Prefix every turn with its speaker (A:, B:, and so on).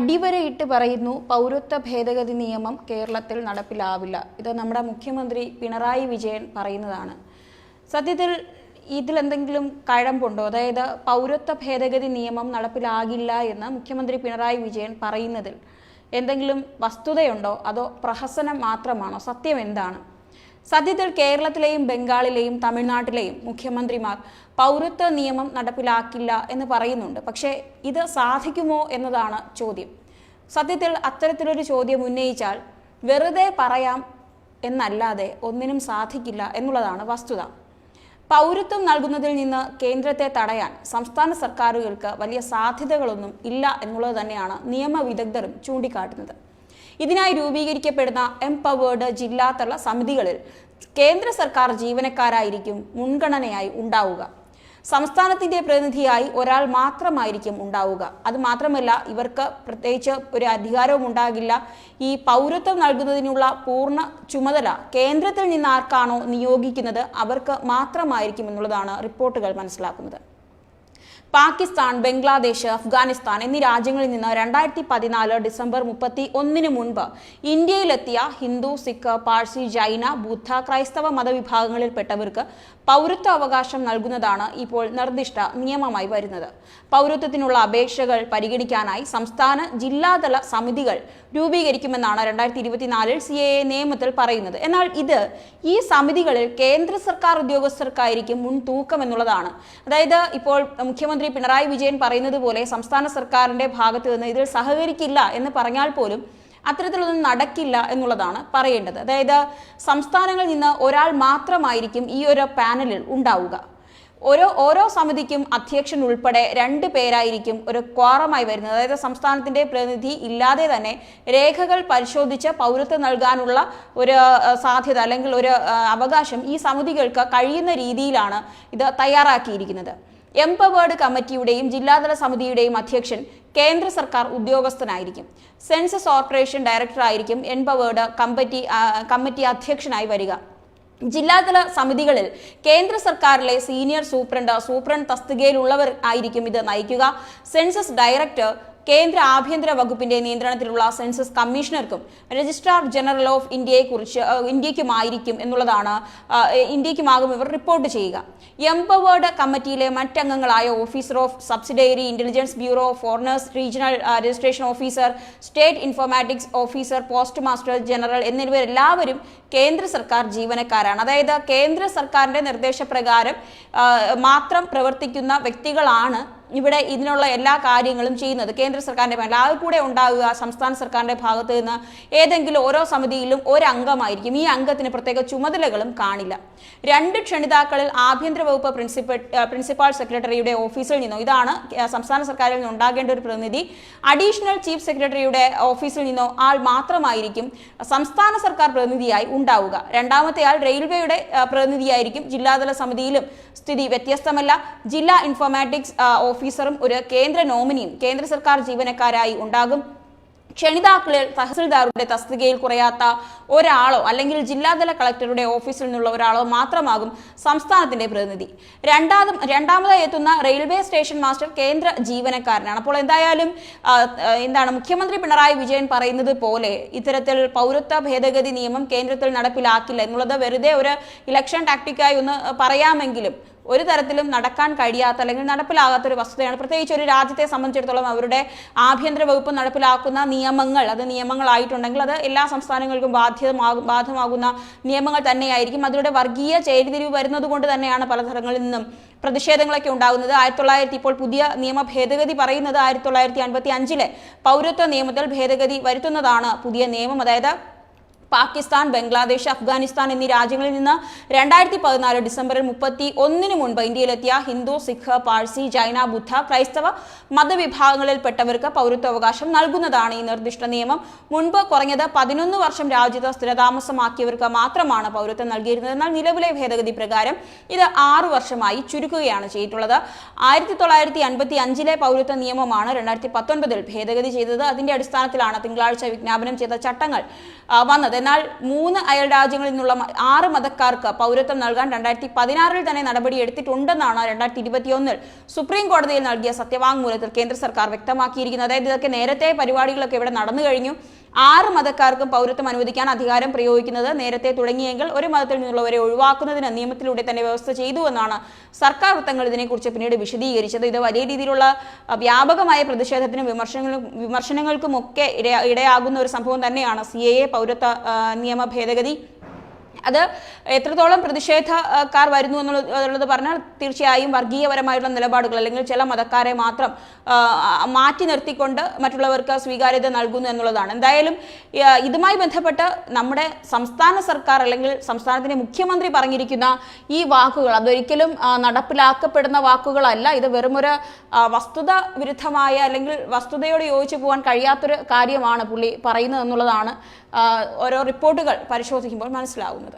A: അടിവരയിട്ട് പറയുന്നു പൗരത്വ ഭേദഗതി നിയമം കേരളത്തിൽ നടപ്പിലാവില്ല. ഇത് നമ്മുടെ മുഖ്യമന്ത്രി പിണറായി വിജയൻ പറയുന്നതാണ്. സത്യത്തിൽ ഇതിലെന്തെങ്കിലും കഴമ്പുണ്ടോ? അതായത് പൗരത്വ ഭേദഗതി നിയമം നടപ്പിലാകില്ല എന്ന് മുഖ്യമന്ത്രി പിണറായി വിജയൻ പറയുന്നതിൽ എന്തെങ്കിലും വസ്തുതയുണ്ടോ? അതോ പ്രഹസനം മാത്രമാണോ? സത്യം എന്താണ്? സത്യത്തിൽ കേരളത്തിലെയും ബംഗാളിലെയും തമിഴ്നാട്ടിലെയും മുഖ്യമന്ത്രിമാർ പൗരത്വ നിയമം നടപ്പിലാക്കില്ല എന്ന് പറയുന്നുണ്ട്. പക്ഷേ ഇത് സാധിക്കുമോ എന്നതാണ് ചോദ്യം. സത്യത്തിൽ അത്തരത്തിലൊരു ചോദ്യം ഉന്നയിച്ചാൽ വെറുതെ പറയാം എന്നല്ലാതെ ഒന്നിനും സാധിക്കില്ല എന്നുള്ളതാണ് വസ്തുത. പൗരത്വം നൽകുന്നതിൽ നിന്ന് കേന്ദ്രത്തെ തടയാൻ സംസ്ഥാന സർക്കാരുകൾക്ക് വലിയ സാധ്യതകളൊന്നും ഇല്ല എന്നുള്ളത് തന്നെയാണ് നിയമവിദഗ്ധരും ചൂണ്ടിക്കാട്ടുന്നത്. ഇതിനായി രൂപീകരിക്കപ്പെടുന്ന എംപവേർഡ് ജില്ലാതല സമിതികളിൽ കേന്ദ്ര സർക്കാർ ജീവനക്കാരായിരിക്കും മുൻഗണനയായി ഉണ്ടാവുക. സംസ്ഥാനത്തിന്റെ പ്രതിനിധിയായി ഒരാൾ മാത്രമായിരിക്കും ഉണ്ടാവുക. അത് മാത്രമല്ല ഇവർക്ക് പ്രത്യേകിച്ച് ഒരു അധികാരവും ഉണ്ടാകില്ല. ഈ പൗരത്വം നൽകുന്നതിനുള്ള പൂർണ ചുമതല കേന്ദ്രത്തിൽ നിന്ന് ആർക്കാണോ നിയോഗിക്കുന്നത് അവർക്ക് മാത്രമായിരിക്കും എന്നുള്ളതാണ് റിപ്പോർട്ടുകൾ മനസ്സിലാക്കുന്നത്. പാകിസ്ഥാൻ ബംഗ്ലാദേശ് അഫ്ഗാനിസ്ഥാൻ എന്നീ രാജ്യങ്ങളിൽ നിന്ന് രണ്ടായിരത്തി പതിനാല് ഡിസംബർ മുപ്പത്തി ഒന്നിന് മുൻപ് ഇന്ത്യയിലെത്തിയ ഹിന്ദു സിഖ് പാഴ്സി ജൈന ബുദ്ധ ക്രൈസ്തവ മതവിഭാഗങ്ങളിൽപ്പെട്ടവർക്ക് പൗരത്വ അവകാശം നൽകുന്നതാണ് ഇപ്പോൾ നിർദ്ദിഷ്ട നിയമമായി വരുന്നത്. പൗരത്വത്തിനുള്ള അപേക്ഷകൾ പരിഗണിക്കാനായി സംസ്ഥാന ജില്ലാതല സമിതികൾ രൂപീകരിക്കുമെന്നാണ് രണ്ടായിരത്തി ഇരുപത്തിനാലിൽ സി എ നിയമത്തിൽ പറയുന്നത്. എന്നാൽ ഇത് ഈ സമിതികളിൽ കേന്ദ്ര സർക്കാർ ഉദ്യോഗസ്ഥർക്കായിരിക്കും മുൻതൂക്കം എന്നുള്ളതാണ് അതായത് ഇപ്പോൾ മുഖ്യമന്ത്രി പിണറായി വിജയൻ പറയുന്നത് പോലെ സംസ്ഥാന സർക്കാരിന്റെ ഭാഗത്ത് നിന്ന് ഇതിൽ സഹകരിക്കില്ല എന്ന് പറഞ്ഞാൽ പോലും അത്തരത്തിലൊന്നും നടക്കില്ല എന്നുള്ളതാണ് പറയേണ്ടത്. അതായത് സംസ്ഥാനങ്ങളിൽ നിന്ന് ഒരാൾ മാത്രമായിരിക്കും ഈ ഒരു പാനലിൽ ഉണ്ടാവുക. ഓരോ ഓരോ സമിതിക്കും അധ്യക്ഷൻ ഉൾപ്പെടെ രണ്ട് പേരായിരിക്കും ഒരു ക്വാറമായി വരുന്നത്. അതായത് സംസ്ഥാനത്തിന്റെ പ്രതിനിധി ഇല്ലാതെ തന്നെ രേഖകൾ പരിശോധിച്ച് പൗരത്വം നൽകാനുള്ള ഒരു സാധ്യത അല്ലെങ്കിൽ ഒരു അവകാശം ഈ സമിതികൾക്ക് കഴിയുന്ന രീതിയിലാണ് ഇത് തയ്യാറാക്കിയിരിക്കുന്നത്. എംപവേർഡ് കമ്മിറ്റിയുടെയും ജില്ലാതല സമിതിയുടെയും അധ്യക്ഷൻ കേന്ദ്ര സർക്കാർ ഉദ്യോഗസ്ഥനായിരിക്കും. സെൻസസ് ഓപ്പറേഷൻ ഡയറക്ടറായിരിക്കും എംപവേർഡ് കമ്മിറ്റി കമ്മിറ്റി അധ്യക്ഷനായി വരിക. ജില്ലാതല സമിതികളിൽ കേന്ദ്ര സർക്കാരിലെ സീനിയർ സൂപ്രണ്ട് സൂപ്രണ്ട് തസ്തികയിലുള്ളവർ ആയിരിക്കും ഇത് നയിക്കുക. സെൻസസ് ഡയറക്ടർ കേന്ദ്ര ആഭ്യന്തര വകുപ്പിന്റെ നിയന്ത്രണത്തിലുള്ള സെൻസസ് കമ്മീഷണർക്കും രജിസ്ട്രാർ ജനറൽ ഓഫ് ഇന്ത്യയെ കുറിച്ച് ഇന്ത്യക്കുമായിരിക്കും എന്നുള്ളതാണ് ഇന്ത്യക്കുമാകും ഇവർ റിപ്പോർട്ട് ചെയ്യുക. എംപവേർഡ് കമ്മിറ്റിയിലെ മറ്റംഗങ്ങളായ officer of subsidiary intelligence bureau foreigners regional registration officer state informatics officer postmaster general എന്നിവരെല്ലാവരും കേന്ദ്ര സർക്കാർ ജീവനക്കാരാണ്. അതായത് കേന്ദ്ര സർക്കാരിന്റെ നിർദ്ദേശപ്രകാരം മാത്രം പ്രവർത്തിക്കുന്ന വ്യക്തികളാണ് ഇവിടെ ഇതിനുള്ള എല്ലാ കാര്യങ്ങളും ചെയ്യുന്നത് കേന്ദ്ര സർക്കാരിന്റെ മേൽ അത് കൂടെ ഉണ്ടാവുക സംസ്ഥാന സർക്കാരിന്റെ ഭാഗത്ത് നിന്ന് ഏതെങ്കിലും ഓരോ സമിതിയിലും ഒരു ഈ അംഗത്തിന് പ്രത്യേക ചുമതലകളും കാണില്ല. രണ്ട് ക്ഷണിതാക്കളിൽ ആഭ്യന്തര വകുപ്പ് പ്രിൻസിപ്പൽ പ്രിൻസിപ്പാൾ സെക്രട്ടറിയുടെ ഓഫീസിൽ നിന്നോ. ഇതാണ് സംസ്ഥാന സർക്കാരിൽ നിന്ന് ഉണ്ടാകേണ്ട ഒരു പ്രതിനിധി. അഡീഷണൽ ചീഫ് സെക്രട്ടറിയുടെ ഓഫീസിൽ നിന്നോ ആൾ മാത്രമായിരിക്കും സംസ്ഥാന സർക്കാർ പ്രതിനിധിയായി ഉണ്ടാവുക. രണ്ടാമത്തെ ആൾ റെയിൽവേയുടെ പ്രതിനിധിയായിരിക്കും. ജില്ലാതല സമിതിയിലും സ്ഥിതി വ്യത്യസ്തമല്ല. ജില്ലാ ഇൻഫോർമാറ്റിക്സ് ഓഫീസറും ഒരു കേന്ദ്ര നോമിനിയും കേന്ദ്ര സർക്കാർ ജീവനക്കാരായി ഉണ്ടാകും. ക്ഷണിതാക്കളിൽ തഹസിൽദാറുടെ തസ്തികയിൽ കുറയാത്ത ഒരാളോ അല്ലെങ്കിൽ ജില്ലാതല കളക്ടറുടെ ഓഫീസിൽ നിന്നുള്ള ഒരാളോ മാത്രമാകും സംസ്ഥാനത്തിന്റെ പ്രതിനിധി. രണ്ടാമത് രണ്ടാമതായി എത്തുന്ന റെയിൽവേ സ്റ്റേഷൻ മാസ്റ്റർ കേന്ദ്ര ജീവനക്കാരനാണ്. അപ്പോൾ എന്തായാലും എന്താണ് മുഖ്യമന്ത്രി പിണറായി വിജയൻ പറയുന്നത് പോലെ ഇത്തരത്തിൽ പൗരത്വ ഭേദഗതി നിയമം കേന്ദ്രത്തിൽ നടപ്പിലാക്കില്ല എന്നുള്ളത് വെറുതെ ഒരു ഇലക്ഷൻ ടാക്ടിക്കായി ഒന്ന് പറയാമെങ്കിലും ഒരു തരത്തിലും നടക്കാൻ കഴിയാത്ത അല്ലെങ്കിൽ നടപ്പിലാകാത്ത ഒരു വസ്തുതയാണ്. പ്രത്യേകിച്ച് ഒരു രാജ്യത്തെ സംബന്ധിച്ചിടത്തോളം അവരുടെ ആഭ്യന്തര വകുപ്പ് നടപ്പിലാക്കുന്ന നിയമങ്ങൾ അത് നിയമങ്ങളായിട്ടുണ്ടെങ്കിൽ അത് എല്ലാ സംസ്ഥാനങ്ങൾക്കും ബാധ്യതമാകും ബാധമാകുന്ന നിയമങ്ങൾ തന്നെയായിരിക്കും. അതിലൂടെ വർഗീയ ചേരിതിരിവ് വരുന്നത് കൊണ്ട് തന്നെയാണ് പലതരങ്ങളിൽ നിന്നും പ്രതിഷേധങ്ങളൊക്കെ ഉണ്ടാകുന്നത്. ആയിരത്തി തൊള്ളായിരത്തി ഇപ്പോൾ പുതിയ നിയമ ഭേദഗതി പറയുന്നത് ആയിരത്തി തൊള്ളായിരത്തി അൻപത്തി അഞ്ചിലെ പൗരത്വ നിയമത്തിൽ ഭേദഗതി വരുത്തുന്നതാണ് പുതിയ നിയമം. അതായത് പാകിസ്ഥാൻ ബംഗ്ലാദേശ് അഫ്ഗാനിസ്ഥാൻ എന്നീ രാജ്യങ്ങളിൽ നിന്ന് രണ്ടായിരത്തി പതിനാല് ഡിസംബറിൽ മുപ്പത്തി ഒന്നിന് മുൻപ് ഇന്ത്യയിലെത്തിയ ഹിന്ദു സിഖ് പാഴ്സി ജൈന ബുദ്ധ ക്രൈസ്തവ മതവിഭാഗങ്ങളിൽപ്പെട്ടവർക്ക് പൗരത്വാവകാശം നൽകുന്നതാണ് ഈ നിർദ്ദിഷ്ട നിയമം. മുൻപ് കുറഞ്ഞത് പതിനൊന്ന് വർഷം രാജ്യത്ത് സ്ഥിരതാമസമാക്കിയവർക്ക് മാത്രമാണ് പൗരത്വം നൽകിയിരുന്നത്. എന്നാൽ നിലവിലെ ഭേദഗതി പ്രകാരം ഇത് ആറു വർഷമായി ചുരുക്കുകയാണ് ചെയ്തിട്ടുള്ളത്. ആയിരത്തി തൊള്ളായിരത്തി അൻപത്തി അഞ്ചിലെ പൗരത്വ നിയമമാണ് രണ്ടായിരത്തി പത്തൊൻപതിൽ ഭേദഗതി ചെയ്തത്. അതിന്റെ അടിസ്ഥാനത്തിലാണ് തിങ്കളാഴ്ച വിജ്ഞാപനം ചെയ്ത ചട്ടങ്ങൾ വന്നത്. എന്നാൽ മൂന്ന് അയൽ രാജ്യങ്ങളിൽ നിന്നുള്ള ആറ് മതക്കാർക്ക് പൗരത്വം നൽകാൻ രണ്ടായിരത്തി പതിനാറിൽ തന്നെ നടപടി എടുത്തിട്ടുണ്ടെന്നാണ് രണ്ടായിരത്തി ഇരുപത്തിയൊന്നിൽ സുപ്രീം കോടതിയിൽ നൽകിയ സത്യവാങ്മൂലത്തിൽ കേന്ദ്ര സർക്കാർ വ്യക്തമാക്കിയിരിക്കുന്നത്. അതായത് ഇതൊക്കെ നേരത്തെ പരിപാടികളൊക്കെ ഇവിടെ നടന്നു കഴിഞ്ഞു. ആറ് മതക്കാർക്കും പൗരത്വം അനുവദിക്കാൻ അധികാരം പ്രയോഗിക്കുന്നത് നേരത്തെ തുടങ്ങിയെങ്കിൽ ഒരു മതത്തിൽ നിന്നുള്ളവരെ ഒഴിവാക്കുന്നതിന് നിയമത്തിലൂടെ തന്നെ വ്യവസ്ഥ ചെയ്തു എന്നാണ് സർക്കാർ വൃത്തങ്ങൾ ഇതിനെക്കുറിച്ച് പിന്നീട് വിശദീകരിച്ചത്. ഇത് വലിയ രീതിയിലുള്ള വ്യാപകമായ പ്രതിഷേധത്തിനും വിമർശനങ്ങളും വിമർശനങ്ങൾക്കുമൊക്കെ ഇടയാകുന്ന ഒരു സംഭവം തന്നെയാണ് സി എ പൗരത്വ നിയമ ഭേദഗതി. അത് എത്രത്തോളം പ്രതിഷേധക്കാർ വരുന്നു എന്നുള്ളത് പറഞ്ഞാൽ തീർച്ചയായും വർഗീയപരമായിട്ടുള്ള നിലപാടുകൾ അല്ലെങ്കിൽ ചില മതക്കാരെ മാത്രം മാറ്റി നിർത്തിക്കൊണ്ട് മറ്റുള്ളവർക്ക് സ്വീകാര്യത നൽകുന്നു എന്നുള്ളതാണ്. എന്തായാലും ഇതുമായി ബന്ധപ്പെട്ട് നമ്മുടെ സംസ്ഥാന സർക്കാർ അല്ലെങ്കിൽ സംസ്ഥാനത്തിന്റെ മുഖ്യമന്ത്രി പറഞ്ഞിരിക്കുന്ന ഈ വാക്കുകൾ അതൊരിക്കലും നടപ്പിലാക്കപ്പെടുന്ന വാക്കുകളല്ല. ഇത് വെറുമൊരു വസ്തുത വിരുദ്ധമായ അല്ലെങ്കിൽ വസ്തുതയോട് യോജിച്ചു പോകാൻ കഴിയാത്തൊരു കാര്യമാണ് പുള്ളി പറയുന്നത് എന്നുള്ളതാണ് ഓരോ റിപ്പോർട്ടുകൾ പരിശോധിക്കുമ്പോൾ മനസ്സിലാവുന്നത്.